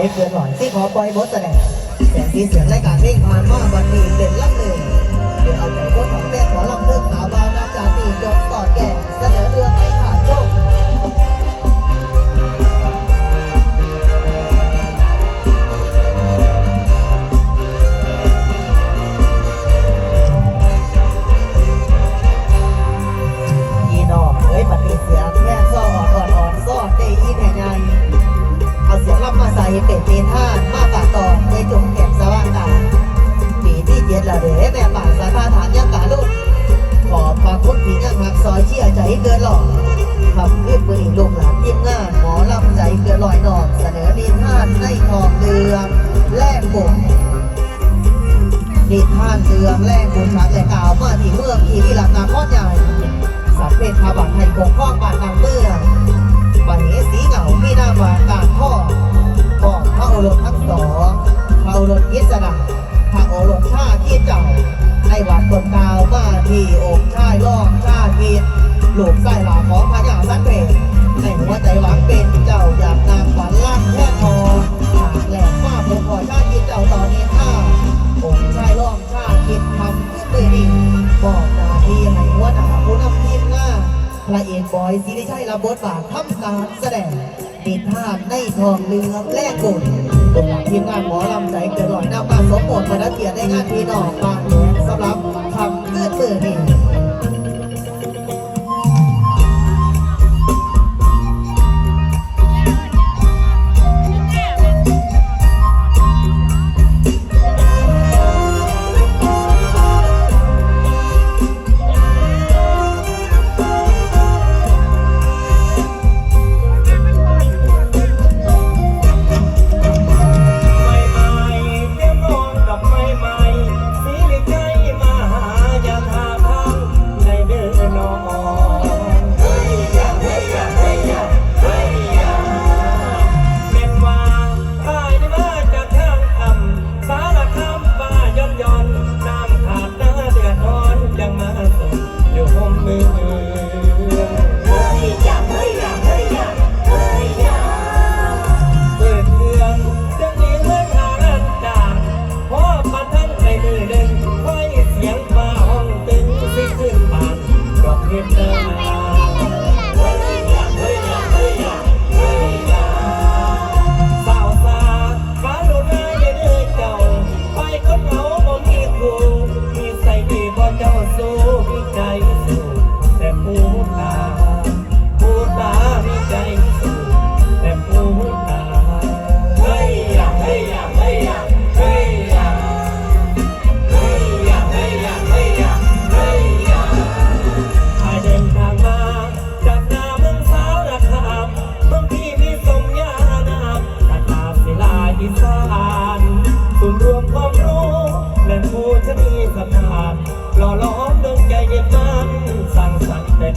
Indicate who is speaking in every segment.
Speaker 1: อยเพื่อหน่อย ที่ขอปล่อยบทแสดงแสงที่เสียงและการเร่งควานว่าบันทีเด็ดลักหนึ่งเดี๋ยวเอาใจ ทองเรือแลกกลุ่มทีมงานหมอลำใจเกิดหลอยนำาบ้าส
Speaker 2: มบูรณ์มานัดเกียรติได้งานพี่น้องบางแหวนสำหรับทำเกื้อเตือน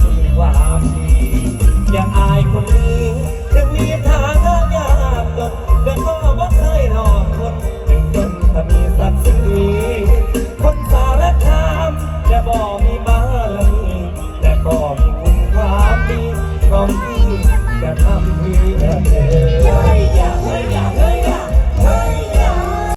Speaker 2: มีควาที่ยังอายคนอื่น